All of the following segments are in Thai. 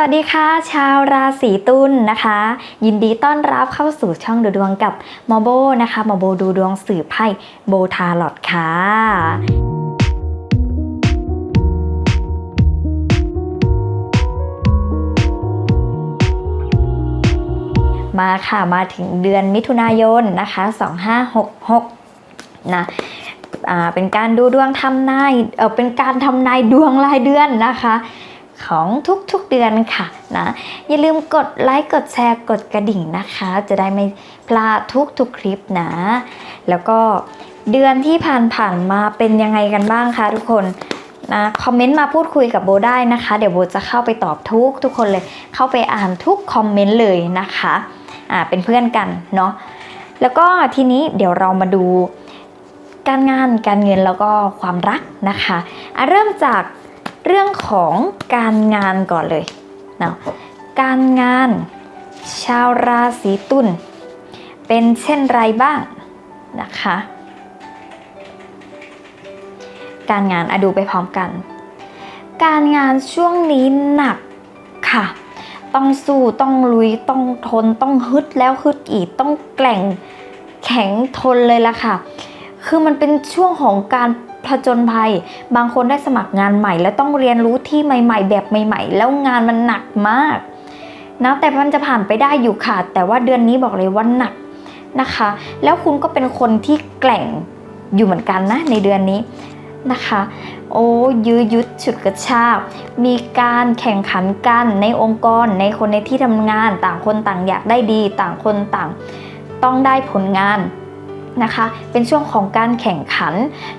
สวัสดีค่ะ ชาวราศีตุลนะคะ ยินดีต้อนรับเข้าสู่ช่องดูดวงกับมอโบนะคะมอโบดูดวงสื่อไพ่โบทาลอดค่ะมาค่ะมาถึงเดือนมิถุนายนนะคะ 2566นะเป็นการดูดวงทำนายเออเป็นการทำนายดวงรายเดือนนะคะ ของทุกๆเดือนค่ะนะอย่าลืมกดไลค์กดแชร์กดกระดิ่งนะคะ จะได้ไม่พลาดทุกๆคลิปนะ แล้วก็เดือนที่ผ่านๆมาเป็นยังไงกันบ้างคะทุกคนนะคอมเมนต์มาพูดคุยกับโบได้นะคะ เดี๋ยวโบจะเข้าไปตอบทุกทุกคนเลย เข้าไปอ่านทุกคอมเมนต์เลยนะคะอ่าเป็นเพื่อนกันเนาะแล้วก็ทีนี้เดี๋ยวเรามาดูการงานการเงินแล้วก็ความรักนะคะอะเริ่มจาก เรื่องของการงานก่อนเลยเนาะการงานชาวราศีตุลเป็นเช่นไรบ้างนะคะ การงานอะดูไปพร้อมกัน การงานช่วงนี้หนักค่ะ ต้องสู้ต้องลุยต้องทนต้องฮึดแล้วฮึดอีกต้องแกล่งแข็งทนเลยล่ะค่ะ คือมันเป็นช่วงของการ ผจญภัย บางคนได้สมัครงานใหม่ แล้วต้องเรียนรู้ที่ใหม่ ๆ แบบใหม่ ๆ แล้วงานมันหนักมากนะแต่มันจะผ่านไปได้อยู่ค่ะ แต่ว่าเดือนนี้บอกเลยว่าหนักนะคะ แล้วคุณก็เป็นคนที่แกล่งอยู่เหมือนกันนะในเดือนนี้นะคะ โอ้ยื้อยุดฉุดกระชากมีการแข่งขันกันในองค์กรในคนในที่ทำงาน ต่างคนต่างอยากได้ดี ต่างคนต่างต้องได้ผลงาน นะคะ เป็นช่วงของการแข่งขัน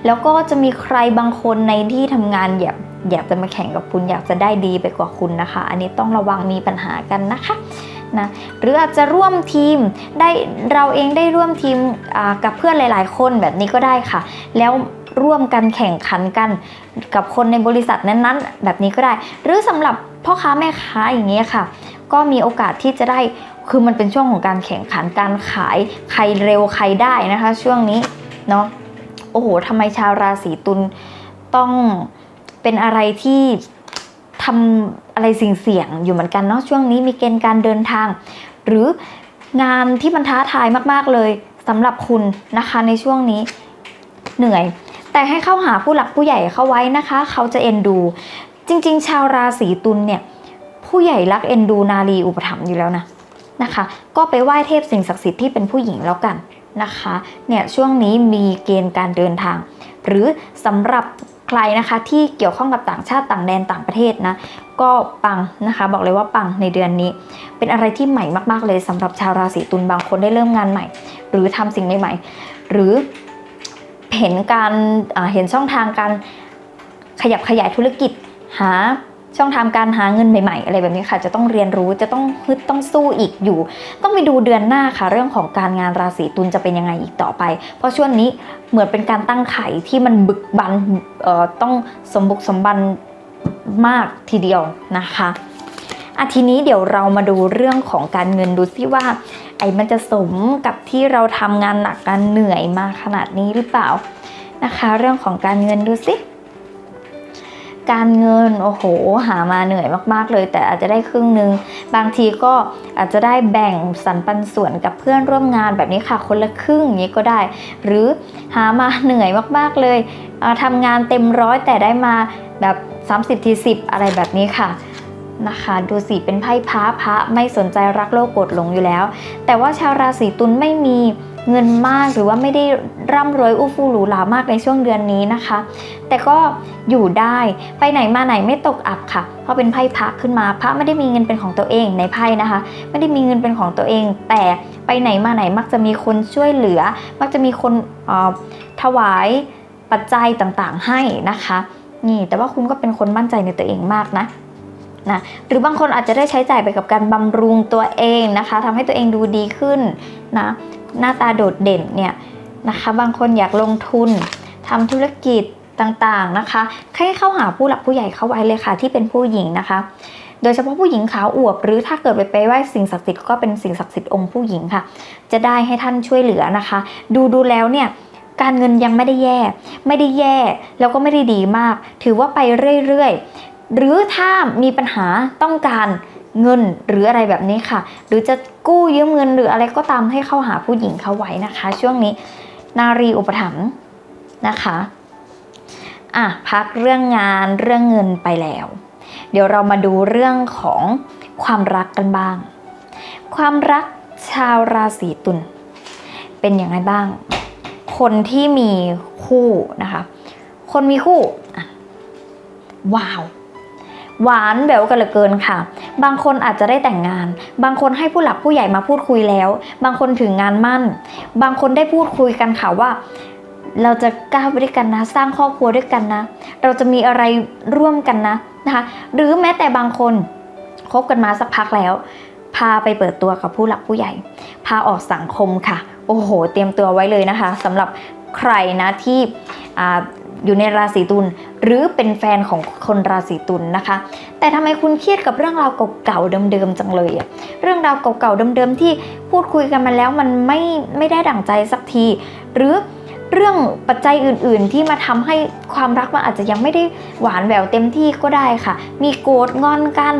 แล้วก็จะมีใครบางคนในที่ทำงานอยากอยากจะมาแข่งกับคุณอยากจะได้ดีไปกว่าคุณนะคะ อันนี้ต้องระวังมีปัญหากันนะคะนะหรืออาจจะร่วมทีมได้เราเองได้ร่วมทีมกับเพื่อนหลาย ๆ คนแบบนี้ก็ได้ค่ะ แล้วร่วมกันแข่งขันกันกับคนในบริษัทนั้นๆ แบบนี้ก็ได้ หรือสำหรับพ่อค้าแม่ค้าอย่างเงี้ยค่ะ ก็มีโอกาสที่จะได้ คือมันเป็นช่วงของการแข่งขันการขายใครเร็วใครได้นะคะ ช่วงนี้เนาะโอ้โหทำไมชาวราศีตุลต้องเป็นอะไรที่ทำอะไรสิ่งเสี่ยงอยู่เหมือนกันเนาะช่วงนี้มีเกณฑ์การเดินทาง หรืองานที่มันท้าทายมาก ๆ เลยสำหรับคุณนะคะในช่วงนี้เหนื่อย แต่ให้เข้าหาผู้หลักผู้ใหญ่เข้าไว้นะคะ เขาจะเอ็นดู จริง ๆ ชาวราศีตุลเนี่ยผู้ใหญ่รักเอ็นดูนารีอุปถัมภ์อยู่แล้วนะ นะคะ ก็ไปไหว้เทพสิ่งศักดิ์สิทธิ์ที่เป็นผู้หญิงแล้วกันนะคะเนี่ยช่วงนี้มีเกณฑ์การเดินทาง หรือสำหรับใครนะคะที่เกี่ยวข้องกับต่างชาติต่างแดนต่างประเทศนะก็ปังนะคะบอกเลยว่าปังในเดือนนี้ เป็นอะไรที่ใหม่มากๆเลยสำหรับชาวราศีตุลบางคนได้เริ่มงานใหม่ หรือทำสิ่งใหม่ๆหรือเห็นการเห็นช่องทางการขยับขยายธุรกิจหา ช่องทางการหาเงินใหม่ๆ อะไรแบบนี้ค่ะ จะต้องเรียนรู้จะต้องฮึดต้องสู้อีกอยู่ ต้องไปดูเดือนหน้าค่ะ เรื่องของการงานราศีตุลจะเป็นยังไงอีกต่อไป เพราะช่วงนี้เหมือนเป็นการตั้งไข่ที่มันบึกบันเอ่อต้องสมบุกสมบันมากทีเดียวนะคะอะทีนี้เดี๋ยวเรามาดูเรื่องของการเงินดูซิว่า ไอ้มันจะสมกับที่เราทำงานหนักกันเหนื่อยมาขนาดนี้หรือเปล่านะคะ เรื่องของการเงินดูสิ การเงินโอ้โห หามาเหนื่อยมากๆเลย แต่อาจจะได้ครึ่งหนึ่งบางทีก็อาจจะได้แบ่งสรรปันส่วนกับเพื่อนร่วมงานแบบนี้ค่ะ คนละครึ่งอย่างนี้ก็ได้ หรือหามาเหนื่อยมากๆเลยทำงานเต็มร้อยแต่ได้มาแบบ 30ที10 อะไรแบบนี้ค่ะ นะคะ ดูสิเป็นไพ่พระพระไม่สนใจรักโลกกรธหลงอยู่แล้ว แต่ว่าชาวราศีตุลไม่มีเงินมากหรือว่าไม่ได้ร่ำรวยอู้ฟู่หรูหรามากในช่วงเดือนนี้นะคะ แต่ก็อยู่ได้ไปไหนมาไหนไม่ตกอับค่ะ เพราะเป็นไพ่พระขึ้นมาพระไม่ได้มีเงินเป็นของตัวเองในไพ่นะคะ ไม่ได้มีเงินเป็นของตัวเอง แต่ไปไหนมาไหนมักจะมีคนช่วยเหลือ มักจะมีคนถวายปัจจัยต่างๆให้นะคะนี่แต่ว่าคุณก็เป็นคนมั่นใจในตัวเองมากนะ นะหรือบางคนอาจจะได้ใช้จ่ายไปกับการบำรุงตัวเองนะคะทำให้ตัวเองดูดีขึ้นนะหน้าตาโดดเด่นเนี่ยนะคะ บางคนอยากลงทุนทำธุรกิจต่างๆนะคะให้เข้าหาผู้หลักผู้ใหญ่เข้าไว้เลยค่ะที่เป็นผู้หญิงนะคะ โดยเฉพาะผู้หญิงขาวอวบ หรือถ้าเกิดไปไปไหว้สิ่งศักดิ์สิทธิ์ก็เป็นสิ่งศักดิ์สิทธิ์องค์ผู้หญิงค่ะ จะได้ให้ท่านช่วยเหลือนะคะ ดูดูแล้วเนี่ยการเงินยังไม่ได้แย่ ไม่ได้แย่ แล้วก็ไม่ได้ดีมาก ถือว่าไปเรื่อยๆ หรือถ้ามีปัญหาต้องการเงินหรืออะไรแบบนี้ค่ะ หรือจะกู้ยืมเงินหรืออะไรก็ตามให้เข้าหาผู้หญิงเขาไว้นะคะ ช่วงนี้นารีอุปถัมภ์นะคะอะพักเรื่องงานเรื่องเงินไปแล้ว เดี๋ยวเรามาดูเรื่องของความรักกันบ้าง ความรักชาวราศีตุลเป็นอย่างไรบ้าง คนที่มีคู่นะคะ คนมีคู่ว้าว หวานแหววกันเหลือเกินค่ะ บางคนอาจจะได้แต่งงาน บางคนให้ผู้หลักผู้ใหญ่มาพูดคุยแล้ว บางคนถึงงานมั่น บางคนได้พูดคุยกันค่ะว่า เราจะก้าวไปด้วยกันนะ สร้างครอบครัวด้วยกันนะ เราจะมีอะไรร่วมกันนะนะคะ หรือแม้แต่บางคนคบกันมาสักพักแล้ว พาไปเปิดตัวกับผู้หลักผู้ใหญ่ พาออกสังคมค่ะ โอ้โห เตรียมตัวไว้เลยนะคะสำหรับใครนะที่ อยู่ในราศีตุลหรือเป็นแฟนของคนราศีตุลนะคะ แต่ทำไมคุณเครียดกับเรื่องราวเก่าๆเดิมๆจังเลยอะเรื่องราวเก่าๆเดิมๆที่พูดคุยกันมาแล้วมันไม่ไม่ได้ดั่งใจสักที หรือเรื่องปัจจัยอื่นๆ ที่มาทำให้ความรักมันอาจจะยังไม่ได้หวานแหววเต็มที่ก็ได้ค่ะ มีโกรธงอนกัน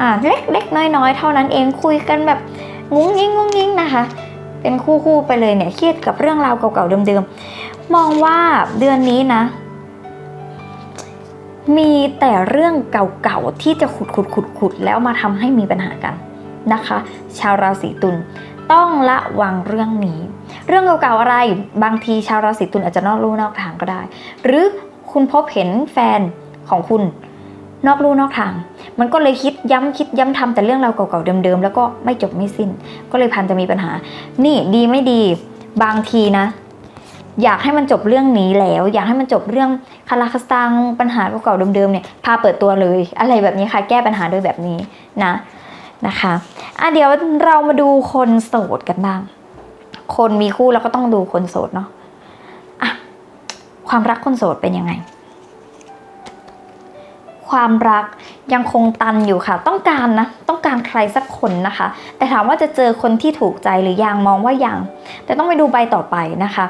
อ่าเล็กๆน้อยๆ เท่านั้นเองคุยกันแบบงุ้งยิงงุ้งยิงนะคะ เป็นคู่ๆไปเลยเนี่ยเครียดกับเรื่องราวเก่าๆเดิมๆ มองว่าเดือนนี้นะ มีแต่เรื่องเก่าๆที่จะขุดขุดขุดขุดๆแล้วมาทำให้มีปัญหากันนะคะ ชาวราศีตุลต้องระวังเรื่องนี้ เรื่องเก่าๆอะไรบางทีชาวราศีตุลอาจจะนอกลู่นอกทางก็ได้ หรือคุณพบเห็นแฟนของคุณนอกลู่นอกทาง มันก็เลยคิดย้ำคิดย้ำทำแต่เรื่องราวเก่าๆเดิมๆ แล้วก็ไม่จบไม่สิ้น ก็เลยพันจะมีปัญหา นี่ดีไม่ดี บางทีนะ อยากให้มันจบเรื่องนี้แล้ว อยากให้มันจบเรื่องคาราคาสตังปัญหาเก่าๆเดิมๆเนี่ยพาเปิดตัวเลย อะไรแบบนี้ค่ะ แก้ปัญหาโดยแบบนี้นะนะคะอะเดี๋ยวเรามาดูคนโสดกันบ้าง คนมีคู่เราก็ต้องดูคนโสดเนาะอะความรักคนโสดเป็นยังไง ความรักยังคงตันอยู่ค่ะ ต้องการนะ ต้องการใครสักคนนะคะ แต่ถามว่าจะเจอคนที่ถูกใจหรือยังมองว่ายังแต่ต้องไปดูใบต่อไปนะคะ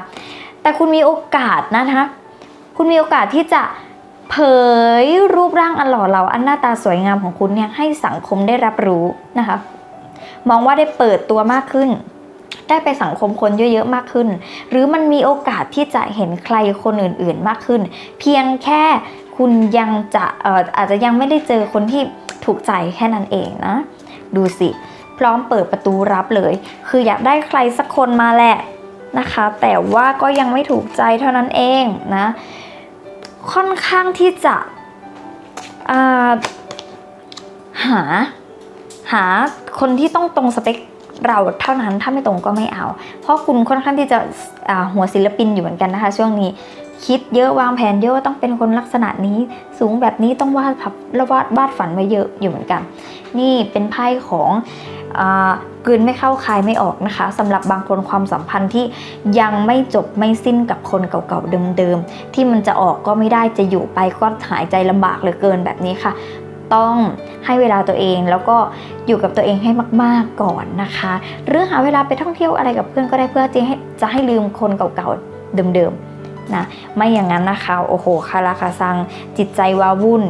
แต่คุณมีโอกาสนะคะ คุณมีโอกาสที่จะเผยรูปร่างอันหล่อเหลาอันหน้าตาสวยงามของคุณเนี่ยให้สังคมได้รับรู้นะคะ มองว่าได้เปิดตัวมากขึ้น ได้ไปสังคมคนเยอะๆมากขึ้น หรือมันมีโอกาสที่จะเห็นใครคนอื่นๆมากขึ้น เพียงแค่คุณยังจะเอ่ออาจจะยังไม่ได้เจอคนที่ถูกใจแค่นั้นเองนะ ดูสิ พร้อมเปิดประตูรับเลย คืออยากได้ใครสักคนมาแหละ นะคะ แต่ว่าก็ยังไม่ถูกใจเท่านั้นเองนะ ค่อนข้างที่จะาหาหาคนที่ต้องตรงสเปคเราเท่านั้นถ้าไม่ตรงก็ไม่เอา เพราะคุณค่อนข้างที่จะหัวศิลปินอยู่เหมือนกันนะคะ ช่วงนี้คิดเยอะวางแผนเยอะว่าต้องเป็นคนลักษณะนี้สูงแบบนี้ต้องวาดผับล้วาดวาดฝันไว้เยอะอยู่เหมือนกัน นี่เป็นไพ่ของอ กลืนไม่เข้าคายไม่ออกนะคะสำหรับบางคนความสัมพันธ์ที่ยังไม่จบไม่สิ้นกับคนเก่าๆเดิมๆที่มันจะออกก็ไม่ได้จะอยู่ไปก็หายใจลำบากเหลือเกินแบบนี้ค่ะ ต้องให้เวลาตัวเองแล้วก็อยู่กับตัวเองให้มาก ๆก่อนนะคะ หรือหาเวลาไปท่องเที่ยวอะไรกับเพื่อนก็ได้เพื่อจะให้จะให้ลืมคนเก่าๆเดิมๆนะไม่อย่างนั้นนะคะโอ้โหคาราคาซังจิตใจวาวุ่น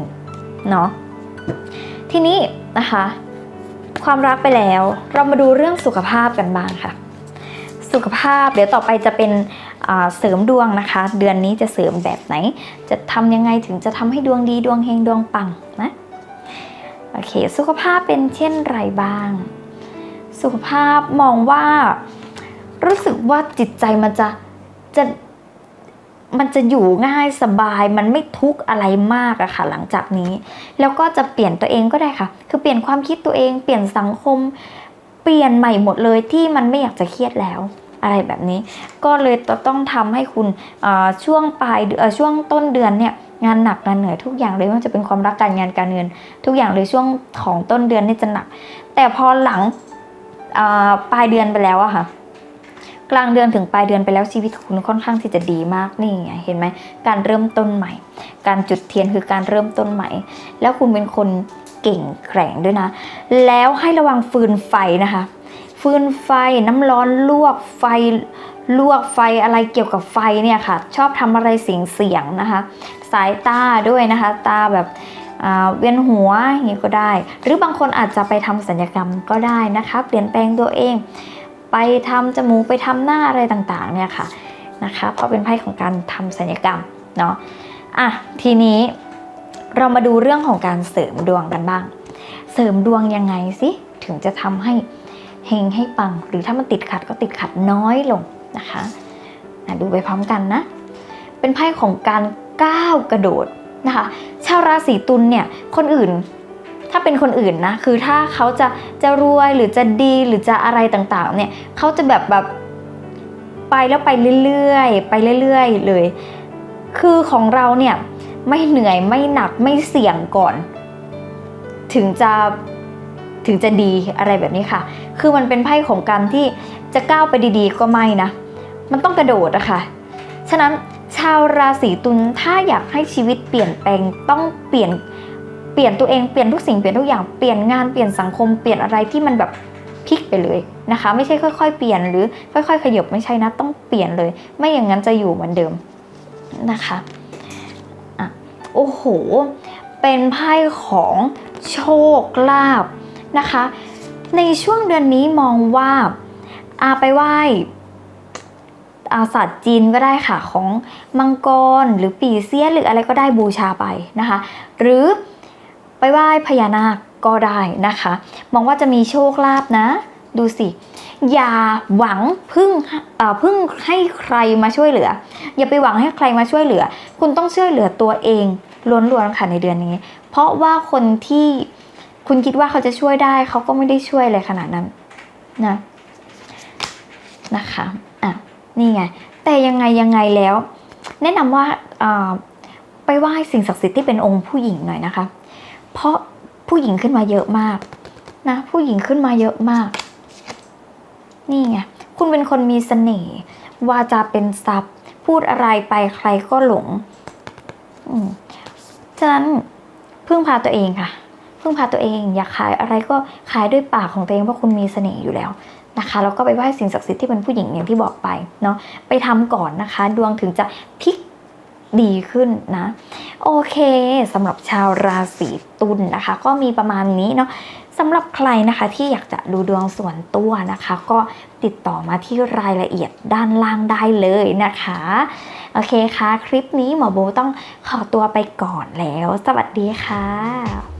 เนาะทีนี้นะคะ ความรักไปแล้ว เรามาดูเรื่องสุขภาพกันบ้างค่ะ สุขภาพเดี๋ยวต่อไปจะเป็นเสริมดวงนะคะ เดือนนี้จะเสริมแบบไหน จะทำยังไงถึงจะทำให้ดวงดีดวงเฮงดวงปังนะโอเค สุขภาพเป็นเช่นไรบ้าง สุขภาพมองว่า รู้สึกว่าจิตใจมันจะจะ มันจะอยู่ง่ายสบาย มันไม่ทุกข์อะไรมากอะค่ะ หลังจากนี้ แล้วก็จะเปลี่ยนตัวเองก็ได้ค่ะ คือเปลี่ยนความคิดตัวเองเปลี่ยนสังคม เปลี่ยนใหม่หมดเลยที่มันไม่อยากจะเครียดแล้วอะไรแบบนี้ ก็เลยต้องทำให้คุณอ่อช่วงปลายเดือนช่วงต้นเดือนเนี่ยงานหนักงานเหนื่อยทุกอย่างเลยไม่ว่าจะเป็นความรักการงานการเงิน ทุกอย่างเลยช่วงของต้นเดือนนี่จะหนัก แต่พอหลังอ่อปลายเดือนไปแล้วอะค่ะ กลางเดือนถึงปลายเดือนไปแล้วชีวิตคุณค่อนข้างที่จะดีมากนี่ไงเห็นไหมการเริ่มต้นใหม่ การจุดเทียนคือการเริ่มต้นใหม่ แล้วคุณเป็นคนเก่งแกร่งด้วยนะ แล้วให้ระวังฟืนไฟนะคะ ฟืนไฟน้ำร้อนลวกไฟลวกไฟอะไรเกี่ยวกับไฟเนี่ยค่ะ ชอบทำอะไรเสียงเสียงนะคะ สายตาด้วยนะคะ ตาแบบอ่าเวียนหัวอย่างนี้ก็ได้ หรือบางคนอาจจะไปทำสัญญกรรมก็ได้นะคะ เปลี่ยนแปลงตัวเอง ไปทำจมูกไปทำหน้าอะไรต่างๆเนี่ยค่ะนะคะเพราะเป็นไพ่ของการทำสัญญกรรมเนาะอะทีนี้เรามาดูเรื่องของการเสริมดวงกันบ้าง เสริมดวงยังไงสิถึงจะทำให้เฮงให้ปัง หรือถ้ามันติดขัดก็ติดขัดน้อยลงนะคะะดูไปพร้อมกันนะ เป็นไพ่ของการก้าวกระโดดนะคะ ชาวราศีตุลเนี่ยคนอื่น ถ้าเป็นคนอื่นนะ คือถ้าเขาจะจะรวยหรือจะดีหรือจะอะไรต่างๆ เนี่ยเขาจะแบบแบบไปแล้วไปเรื่อยๆ ไปเรื่อยๆเลย คือของเราเนี่ยไม่เหนื่อยไม่หนักไม่เสี่ยงก่อน ถึงจะถึงจะดีอะไรแบบนี้ค่ะ คือมันเป็นไพ่ของการที่จะก้าวไปดีๆ ก็ไม่นะ มันต้องกระโดดอะค่ะ ฉะนั้นชาวราศีตุลถ้าอยากให้ชีวิตเปลี่ยนแปลงต้องเปลี่ยน เปลี่ยนตัวเองเปลี่ยนทุกสิ่งเปลี่ยนทุกอย่างเปลี่ยนงานเปลี่ยนสังคมเปลี่ยนอะไรที่มันแบบพลิกไปเลยนะคะ ไม่ใช่ค่อย ๆ เปลี่ยนหรือค่อย ๆ ขยับไม่ใช่นะต้องเปลี่ยนเลย ไม่อย่างนั้นจะอยู่เหมือนเดิมนะคะอะโอ้โห เป็นไพ่ของโชคลาภนะคะ ในช่วงเดือนนี้มองว่าอาไปไหว้อาศาสตร์จีนก็ได้ค่ะของมังกรหรือปีเซียนหรืออะไรก็ได้บูชาไปนะคะ หรือ ไปไหว้พญานาคก็ได้นะคะ มองว่าจะมีโชคลาภนะ ดูสิ อย่าหวังพึ่งพึ่งให้ใครมาช่วยเหลือ อย่าไปหวังให้ใครมาช่วยเหลือ คุณต้องช่วยเหลือตัวเองล้วนๆค่ะในเดือนนี้ เพราะว่าคนที่คุณคิดว่าเขาจะช่วยได้ เขาก็ไม่ได้ช่วยเลยขนาดนั้นนะนะคะอะนี่ไง แต่ยังไงยังไงแล้ว แนะนำว่าอ่าไปไหว้สิ่งศักดิ์สิทธิ์ที่เป็นองค์ผู้หญิงหน่อยนะคะ เพราะผู้หญิงขึ้นมาเยอะมากนะ ผู้หญิงขึ้นมาเยอะมาก นี่ไงคุณเป็นคนมีเสน่ห์วาจาเป็นทรัพย์ พูดอะไรไปใครก็หลงฉะนั้นพึ่งพาตัวเองค่ะพึ่งพาตัวเองอยากขายอะไรก็ขายด้วยปากของตัวเองเพราะคุณมีเสน่ห์อยู่แล้วนะคะแล้วก็ไปไหว้สิ่งศักดิ์สิทธิ์ที่เป็นผู้หญิงอย่างที่บอกไปเนาะไปทำก่อนนะคะ ดวงถึงจะพลิกดีขึ้นนะ โอเคสำหรับชาวราศีตุลนะคะ ก็มีประมาณนี้เนาะสำหรับใครนะคะที่อยากจะดูดวงส่วนตัวนะคะ ก็ติดต่อมาที่รายละเอียดด้านล่างได้เลยนะคะ โอเคค่ะ คลิปนี้หมอโบต้องขอตัวไปก่อนแล้ว สวัสดีค่ะ